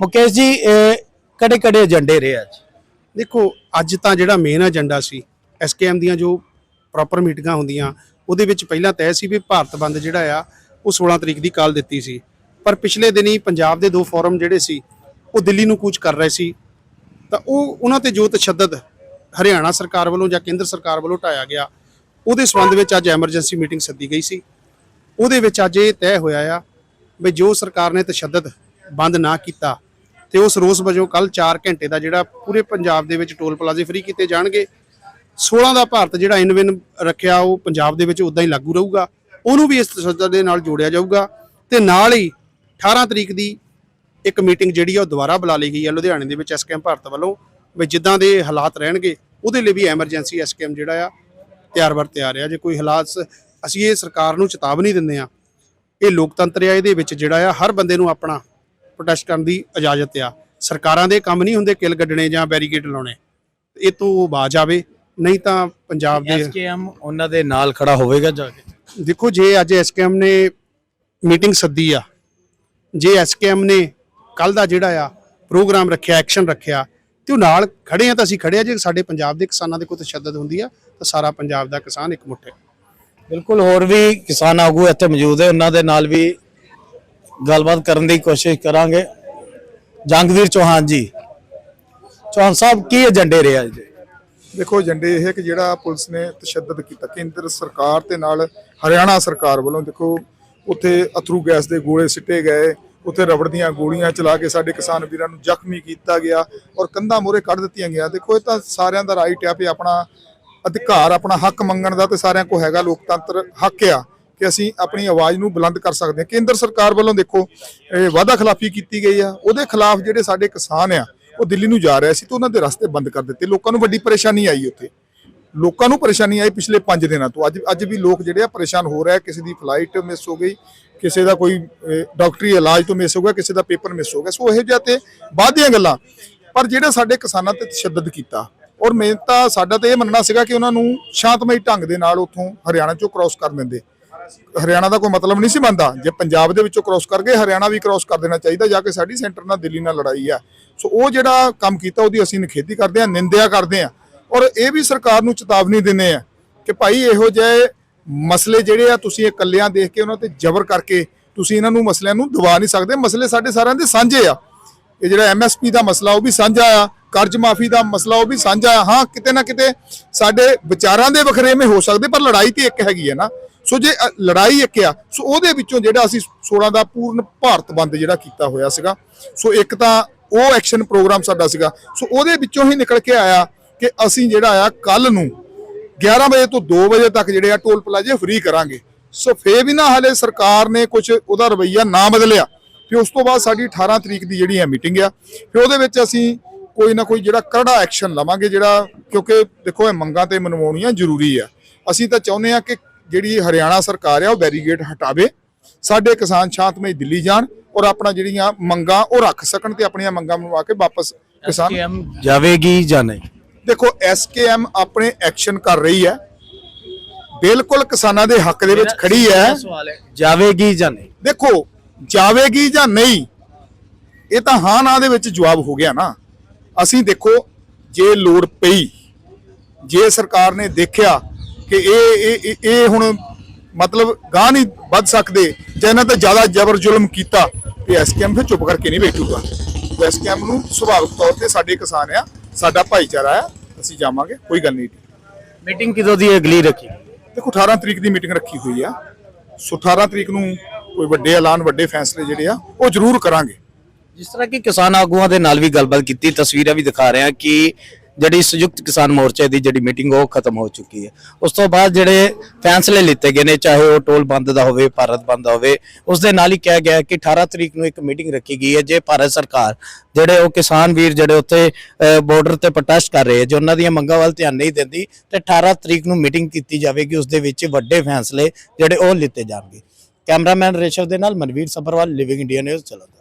ਮੁਕੇਸ਼ ਜੀ ਕਿਹੜੇ ਕਿਹੜੇ ਏਜੰਡੇ ਰਹੇ ਅੱਜ। ਦੇਖੋ, ਅੱਜ ਤਾਂ ਜਿਹੜਾ ਮੇਨ ਏਜੰਡਾ ਸੀ ਐਸਕੇਐਮ ਦੀਆਂ ਜੋ ਪ੍ਰੋਪਰ ਮੀਟਿੰਗਾਂ ਹੁੰਦੀਆਂ, ਉਹਦੇ ਵਿੱਚ ਪਹਿਲਾਂ ਤੈਅ ਸੀ ਵੀ ਭਾਰਤ ਬੰਦ ਜਿਹੜਾ ਆ, ਉਹ 16 ਤਰੀਕ ਦੀ ਕਾਲ ਦਿੱਤੀ ਸੀ। ਪਰ ਪਿਛਲੇ ਦਿਨੀ ਪੰਜਾਬ ਦੇ ਦੋ ਫੋਰਮ ਜਿਹੜੇ ਸੀ, ਉਹ ਦਿੱਲੀ ਨੂੰ ਕੂਚ ਕਰ ਰਹੇ ਸੀ। ਤਾਂ ਉਹ, ਉਹਨਾਂ ਤੇ ਜੋ ਤਸ਼ੱਦਦ ਹਰਿਆਣਾ ਸਰਕਾਰ ਵੱਲੋਂ ਜਾਂ ਕੇਂਦਰ ਸਰਕਾਰ ਵੱਲੋਂ ਢਾਇਆ ਗਿਆ। ਉਹਦੇ ਸੰਬੰਧ ਵਿੱਚ ਅੱਜ ਐਮਰਜੈਂਸੀ ਮੀਟਿੰਗ ਸੱਦੀ ਗਈ ਸੀ। ਉਹਦੇ ਵਿੱਚ ਅੱਜ ਇਹ ਤੈਅ ਹੋਇਆ ਆ ਵੀ ਜੋ ਸਰਕਾਰ ਨੇ ਤਸ਼ੱਦਦ ਬੰਦ ਨਾ ਕੀਤਾ ਤੇ ਉਸ ਰੋਸ ਵਜੋਂ ਕੱਲ 4 ਘੰਟੇ ਦਾ ਜਿਹੜਾ ਪੂਰੇ ਪੰਜਾਬ ਦੇ ਵਿੱਚ ਟੋਲ ਪਲਾਜ਼ੇ ਫ੍ਰੀ ਕੀਤੇ ਜਾਣਗੇ। 16 ਦਾ ਭਾਰਤ ਜਿਹੜਾ ਇਨਵਿਨ ਰੱਖਿਆ, ਉਹ ਪੰਜਾਬ ਦੇ ਵਿੱਚ ਉਦਾਂ ਹੀ ਲਾਗੂ ਰਹੂਗਾ। ਉਹਨੂੰ ਵੀ ਇਸ ਤਸ਼ੱਦਦ ਦੇ ਨਾਲ ਜੋੜਿਆ ਜਾਊਗਾ। ਤੇ ਨਾਲ ਹੀ 18 ਤਰੀਕ ਦੀ ਇੱਕ ਮੀਟਿੰਗ ਜਿਹੜੀ ਆ, ਉਹ ਦੁਬਾਰਾ ਬੁਲਾ ਲਈ ਗਈ ਹੈ ਲੁਧਿਆਣੇ ਦੇ ਵਿੱਚ ਐਸਕੇਐਮ ਭਾਰਤ ਵੱਲੋਂ। ਵੀ ਜਿੱਦਾਂ ਦੇ ਹਾਲਾਤ ਰਹਿਣਗੇ, ਉਹਦੇ ਲਈ ਵੀ ਐਮਰਜੈਂਸੀ ਐਸਕੇਐਮ ਜਿਹੜਾ ਆ, ਤਿਆਰ ਬਰ ਤਿਆਰ ਆ। ਜੇ ਕੋਈ ਹਾਲਾਤ ਸ- ਅਸੀਂ ਇਹ ਸਰਕਾਰ ਨੂੰ ਚੇਤਾਵਨੀ ਦਿੰਦੇ ਆ, ਇਹ ਲੋਕਤੰਤਰ ਆ, ਇਹਦੇ ਵਿੱਚ ਜਿਹੜਾ ਆ, ਹਰ ਬੰਦੇ ਨੂੰ ਆਪਣਾ ਪ੍ਰੋਟੈਸਟ ਕਰਨ ਦੀ ਇਜਾਜ਼ਤ ਆ। ਸਰਕਾਰਾਂ ਦੇ ਕੰਮ ਨਹੀਂ ਹੁੰਦੇ ਕਿਲ ਗੱਡਣੇ ਜਾਂ ਬੈਰੀਕੇਡ ਲਾਉਣੇ। ਇਹ ਤੋਂ ਬਾਜ ਆਵੇ ਨਹੀਂ ਤਾਂ ਪੰਜਾਬ ਦੇ ਐਸਕੇਐਮ ਉਹਨਾਂ ਦੇ ਨਾਲ ਖੜਾ ਹੋਵੇਗਾ ਜਾ ਕੇ? ਦੇਖੋ ਜੇ ਅੱਜ ਐਸਕੇਐਮ ਨੇ ਮੀਟਿੰਗ ਸੱਦੀ ਆ ਜੇ ਐਸਕੇਐਮ ਨੇ ਕੱਲ ਦਾ ਜਿਹੜਾ ਆ ਪ੍ਰੋਗਰਾਮ ਰੱਖਿਆ ਐਕਸ਼ਨ ਰੱਖਿਆ ਤੇ ਉਹ ਨਾਲ ਖੜੇ ਆ ਤਾਂ ਅਸੀਂ ਖੜੇ ਆ। ਜੇ ਸਾਡੇ ਪੰਜਾਬ ਦੇ ਕਿਸਾਨਾਂ ਦੇ ਕੋਈ ਤਸ਼ੱਦਦ ਹੁੰਦੀ ਆ ਤਾਂ ਸਾਰਾ ਪੰਜਾਬ ਦਾ ਕਿਸਾਨ ਇੱਕ ਮੁੱਠ ਬਿਲਕੁਲ ਹੋਰ ਵੀ ਕਿਸਾਨ ਆਗੂ ਇੱਥੇ ਮੌਜੂਦ ਹੈ ਉਹਨਾਂ ਦੇ ਨਾਲ ਵੀ ਗੱਲਬਾਤ ਕਰਨ ਦੀ ਕੋਸ਼ਿਸ਼ ਕਰਾਂਗੇ। ਜੰਗਵੀਰ ਚੌਹਾਨ ਜੀ, ਚੌਹਾਨ ਸਾਹਿਬ ਕੀ ਏਜੰਡੇ ਰਹੇ ਅੱਜ ਦੇਖੋ, ਏਜੰਡੇ ਇਹ ਹੈ ਕਿ ਜਿਹੜਾ ਪੁਲਿਸ ਨੇ ਤਸ਼ੱਦਦ ਕੀਤਾ, ਕੇਂਦਰ ਸਰਕਾਰ ਤੇ ਨਾਲ ਹਰਿਆਣਾ ਸਰਕਾਰ ਵੱਲੋਂ ਦੇਖੋ, ਉੱਥੇ ਅਥਰੂ ਗੈਸ ਦੇ ਗੋਲੇ ਸਿੱਟੇ ਗਏ, ਉੱਥੇ ਰਬੜ ਦੀਆਂ ਗੋਲੀਆਂ ਚਲਾ ਕੇ ਸਾਡੇ ਕਿਸਾਨ ਵੀਰਾਂ ਨੂੰ ਜ਼ਖਮੀ ਕੀਤਾ ਗਿਆ ਔਰ ਕੰਧਾਂ ਮੋਰੇ ਕੱਢ ਦਿੱਤੀਆਂ ਗਿਆ ਦੇਖੋ, ਇਹ ਤਾਂ ਸਾਰਿਆਂ ਦਾ ਰਾਈਟ ਆ ਵੀ ਆਪਣਾ ਅਧਿਕਾਰ, ਆਪਣਾ ਹੱਕ ਮੰਗਣ ਦਾ ਤੇ ਸਾਰਿਆਂ ਕੋ ਹੈਗਾ, ਲੋਕਤੰਤਰ ਹੱਕ ਆ। ਕਿ ਅਸੀਂ ਆਪਣੀ ਆਵਾਜ਼ ਨੂੰ ਬੁਲੰਦ ਕਰ ਸਕਦੇ ਹਾਂ। ਕੇਂਦਰ ਸਰਕਾਰ ਵੱਲੋਂ ਦੇਖੋ, ਇਹ ਵਾਅਦਾ ਖਿਲਾਫੀ ਕੀਤੀ ਗਈ ਆ। ਉਹਦੇ ਖਿਲਾਫ ਜਿਹੜੇ ਸਾਡੇ ਕਿਸਾਨ ਆ, ਉਹ ਦਿੱਲੀ ਨੂੰ ਜਾ ਰਹੇ ਸੀ ਤੇ ਉਹਨਾਂ ਦੇ ਰਸਤੇ ਬੰਦ ਕਰ ਦਿੱਤੇ। ਲੋਕਾਂ ਨੂੰ ਵੱਡੀ ਪਰੇਸ਼ਾਨੀ ਆਈ ਉੱਥੇ। ਲੋਕਾਂ ਨੂੰ ਪਰੇਸ਼ਾਨੀ ਆਈ ਪਿਛਲੇ 5 ਦਿਨਾਂ ਤੋਂ। ਅੱਜ ਅੱਜ ਵੀ ਲੋਕ ਜਿਹੜੇ ਆ ਪਰੇਸ਼ਾਨ ਹੋ ਰਹੇ ਕਿਸੇ ਦੀ ਫਲਾਈਟ ਮਿਸ ਹੋ ਗਈ, ਕਿਸੇ ਦਾ ਕੋਈ ਡਾਕਟਰੀ ਇਲਾਜ ਤੋਂ ਮਿਸ ਹੋ ਗਿਆ, ਕਿਸੇ ਦਾ ਪੇਪਰ ਮਿਸ ਹੋ ਗਿਆ। ਸੋ ਇਹੋ ਜਿਹਾ ਤੇ ਬਾਅਦ ਦੀਆਂ ਗੱਲਾਂ। ਪਰ ਜਿਹੜਾ ਸਾਡੇ ਕਿਸਾਨਾਂ ਤੇ ਤਸ਼ੱਦਦ ਕੀਤਾ, ਔਰ ਮੈਂ ਤਾਂ ਸਾਡਾ ਤਾਂ ਇਹ ਮੰਨਣਾ ਸੀਗਾ ਕਿ ਉਹਨਾਂ ਨੂੰ ਸ਼ਾਂਤਮਈ ਢੰਗ ਦੇ ਨਾਲ ਉੱਥੋਂ ਹਰਿਆਣਾ ਚੋਂ ਕ੍ਰਾਸ ਕਰ ਦਿੰਦੇ। ਹਰਿਆਣਾ ਦਾ ਕੋਈ ਮਤਲਬ ਨਹੀਂ ਸੀ ਬਣਦਾ। ਜੇ ਪੰਜਾਬ ਦੇ ਵਿੱਚੋਂ ਕ੍ਰਾਸ ਕਰ ਗਏ ਹਰਿਆਣਾ ਵੀ ਕ੍ਰਾਸ ਕਰ ਦੇਣਾ ਚਾਹੀਦਾ ਜਾ ਕੇ ਸਾਡੀ ਸੈਂਟਰ ਨਾਲ ਦਿੱਲੀ ਨਾਲ ਲੜਾਈ ਆ ਸੋ ਉਹ ਜਿਹੜਾ ਕੰਮ ਕੀਤਾ ਉਹਦੀ ਅਸੀਂ ਨਿਖੇਧੀ ਕਰਦੇ ਆ ਨਿੰਦਿਆ ਕਰਦੇ ਆ ਔਰ ਇਹ ਵੀ ਸਰਕਾਰ ਨੂੰ ਚੇਤਾਵਨੀ ਦਿੰਦੇ ਆ ਕਿ ਭਾਈ ਇਹੋ ਜਿਹੇ ਮਸਲੇ ਜਿਹੜੇ ਆ ਤੁਸੀਂ ਇਕੱਲਿਆਂ ਦੇਖ ਕੇ ਉਹਨਾਂ ਤੇ ਜ਼ਬਰ ਕਰਕੇ ਤੁਸੀਂ ਇਹਨਾਂ ਨੂੰ ਮਸਲਿਆਂ ਨੂੰ ਦਬਾ ਨਹੀਂ ਸਕਦੇ। ਮਸਲੇ ਸਾਡੇ ਸਾਰਿਆਂ ਦੇ ਸਾਂਝੇ ਆ। ਇਹ ਜਿਹੜਾ ਐਮਐਸਪੀ ਦਾ ਮਸਲਾ ਉਹ ਵੀ ਸਾਂਝਾ ਆ, ਕਰਜ਼ ਮਾਫੀ ਦਾ ਮਸਲਾ ਉਹ ਵੀ ਸਾਂਝਾ ਆ। ਹਾਂ, ਕਿਤੇ ਨਾ ਕਿਤੇ ਸਾਡੇ ਵਿਚਾਰਾਂ ਦੇ ਵਖਰੇਵੇਂ ਹੋ ਸਕਦੇ, ਪਰ ਲੜਾਈ ਤੇ ਇੱਕ ਹੈਗੀ ਹੈ ਨਾ। ਸੋ ਜੇ ਲੜਾਈ ਇੱਕ ਆ, ਸੋ ਉਹਦੇ ਵਿੱਚੋਂ ਜਿਹੜਾ ਅਸੀਂ 16 ਦਾ ਪੂਰਨ ਭਾਰਤ ਬੰਦ ਜਿਹੜਾ ਕੀਤਾ ਹੋਇਆ ਸੀਗਾ, ਸੋ ਇੱਕ ਤਾਂ ਉਹ ਐਕਸ਼ਨ ਪ੍ਰੋਗਰਾਮ ਸਾਡਾ ਸੀਗਾ, ਸੋ ਉਹਦੇ ਵਿੱਚੋਂ ਹੀ ਨਿਕਲ ਕੇ ਆਇਆ ਕਿ ਅਸੀਂ ਜਿਹੜਾ ਆ ਕੱਲ ਨੂੰ 11 ਵਜੇ ਤੋਂ 2 ਵਜੇ ਤੱਕ ਜਿਹੜੇ ਆ ਟੋਲ ਪਲਾਜ਼ੇ ਫ੍ਰੀ ਕਰਾਂਗੇ। ਸੋ ਫੇਰ ਵੀ ਨਾ ਹਲੇ ਸਰਕਾਰ ਨੇ ਕੁਝ ਉਹਦਾ ਰਵਈਆ ਨਾ ਬਦਲਿਆ। ਫਿਰ ਉਸ ਤੋਂ ਬਾਅਦ ਸਾਡੀ 18 ਤਰੀਕ ਦੀ ਜਿਹੜੀ ਹੈ ਮੀਟਿੰਗ ਆ, ਫਿਰ ਉਹਦੇ ਵਿੱਚ ਅਸੀਂ ਕੋਈ ਨਾ ਕੋਈ ਜਿਹੜਾ ਕਰੜਾ ਐਕਸ਼ਨ ਲਵਾਂਗੇ ਜਿਹੜਾ, ਕਿਉਂਕਿ ਦੇਖੋ ਇਹ ਮੰਗਾਂ ਤੇ ਮਨਵਾਉਣੀਆਂ ਜ਼ਰੂਰੀ ਆ। ਅਸੀਂ ਤਾਂ ਚਾਹੁੰਦੇ ਆ ਕਿ ਜਿਹੜੀ ਹਰਿਆਣਾ ਸਰਕਾਰ ਆ ਉਹ ਬੈਰੀਗੇਡ ਹਟਾਵੇ ਸਾਡੇ ਕਿਸਾਨ ਸ਼ਾਂਤਮਈ ਦਿੱਲੀ ਜਾਣ ਔਰ ਆਪਣਾ ਜਿਹੜੀਆਂ ਮੰਗਾਂ ਉਹ ਰੱਖ ਸਕਣ ਤੇ ਆਪਣੀਆਂ ਮੰਗਾਂ ਮਨਵਾ ਕੇ ਵਾਪਸ ਕਿਸਾਨ ਐਸਕੇਐਮ ਜਾਵੇਗੀ ਜਾਂ ਨਹੀਂ? ਦੇਖੋ ਐਸਕੇਐਮ ਆਪਣੇ ਐਕਸ਼ਨ ਕਰ ਰਹੀ ਹੈ। ਬਿਲਕੁਲ ਕਿਸਾਨਾਂ ਦੇ ਹੱਕ ਦੇ ਵਿੱਚ ਖੜੀ ਹੈ। ਜਾਵੇਗੀ ਜਾਂ ਨਹੀਂ? ਦੇਖੋ ਜਾਵੇਗੀ ਜਾਂ ਨਹੀਂ ਇਹ ਤਾਂ ਹਾਂ ਨਾ ਦੇ ਵਿੱਚ ਜਵਾਬ ਹੋ ਗਿਆ ਨਾ। ਅਸੀਂ ਦੇਖੋ ਜੇ ਲੋੜ ਪਈ ਜੇ ਸਰਕਾਰ ਨੇ ਦੇਖਿਆ ਕਿ ਇਹ ਇਹ ਇਹ- ਹੁਣ ਮਤਲਬ ਗਾਹ ਨਹੀਂ ਵੱਧ ਸਕਦੇ ਜਾਂ ਇਹਨਾਂ ਤੇ ਜ਼ਿਆਦਾ ਜ਼ਬਰ ਜ਼ੁਲਮ ਕੀਤਾ ਤੇ ਐਸਕੇਐਮ ਫਿਰ ਚੁੱਪ ਕਰਕੇ ਨਹੀਂ ਬੈਠੂਗਾ। ਐਸਕੇਐਮ ਨੂੰ ਸੁਭਾਵਿਕ ਤੌਰ ਤੇ ਸਾਡੇ ਕਿਸਾਨ ਆ ਸਾਡਾ ਭਾਈਚਾਰਾ ਆ ਅਸੀਂ ਜਾਵਾਂਗੇ ਕੋਈ ਗੱਲ ਨਹੀਂ। ਮੀਟਿੰਗ ਕਿਦੋਂ ਦੀ ਅਗਲੀ ਰੱਖੀ। ਦੇਖੋ 18 ਤਰੀਕ ਦੀ ਮੀਟਿੰਗ ਰੱਖੀ ਹੋਈ ਆ। ਸੋ 18 ਤਰੀਕ ਨੂੰ ਕੋਈ ਵੱਡੇ ਐਲਾਨ ਵੱਡੇ ਫੈਸਲੇ ਜਿਹੜੇ ਆ ਉਹ ਜ਼ਰੂਰ ਕਰਾਂਗੇ। ਜਿਸ ਤਰ੍ਹਾਂ ਕਿ ਕਿਸਾਨ ਆਗੂਆਂ ਦੇ ਨਾਲ ਵੀ ਗੱਲਬਾਤ ਕੀਤੀ ਤਸਵੀਰਾਂ ਵੀ ਦਿਖਾ ਰਹੇ ਹਾਂ ਕਿ ਜਿਹੜੀ ਸੰਯੁਕਤ ਕਿਸਾਨ ਮੋਰਚੇ ਦੀ ਜਿਹੜੀ ਮੀਟਿੰਗ ਉਹ ਖਤਮ ਹੋ ਚੁੱਕੀ ਹੈ। ਉਸ ਤੋਂ ਬਾਅਦ ਜਿਹੜੇ ਫੈਸਲੇ ਲਿੱਤੇ ਗਏ ਨੇ, ਚਾਹੇ ਉਹ ਟੋਲ ਬੰਦ ਦਾ ਹੋਵੇ, ਭਾਰਤ ਬੰਦ ਦਾ ਹੋਵੇ, ਉਸ ਦੇ ਨਾਲ ਹੀ ਕਿਹਾ ਗਿਆ ਕਿ 18 ਤਰੀਕ ਨੂੰ ਇੱਕ ਮੀਟਿੰਗ ਰੱਖੀ ਗਈ ਹੈ, ਜੇ ਭਾਰਤ ਸਰਕਾਰ ਜਿਹੜੇ ਉਹ ਕਿਸਾਨ ਵੀਰ ਜਿਹੜੇ ਉੱਥੇ ਬਾਰਡਰ ਤੇ ਪ੍ਰੋਟੈਸਟ ਕਰ ਰਹੇ ਹੈ, ਜੇ ਉਹਨਾਂ ਦੀਆਂ ਮੰਗਾਂ ਵੱਲ ਧਿਆਨ ਨਹੀਂ ਦਿੰਦੀ, ਤੇ 18 ਤਰੀਕ ਨੂੰ ਮੀਟਿੰਗ ਕੀਤੀ ਜਾਵੇਗੀ, ਉਸ ਦੇ ਵਿੱਚ ਵੱਡੇ ਫੈਸਲੇ ਜਿਹੜੇ ਉਹ ਲਿੱਤੇ ਜਾਣਗੇ। ਕੈਮਰਾਮੈਨ ਰੇਸ਼ਵ ਦੇ ਨਾਲ Manveer Sabharwal Living India News ਚਲਾਉਂਦਾ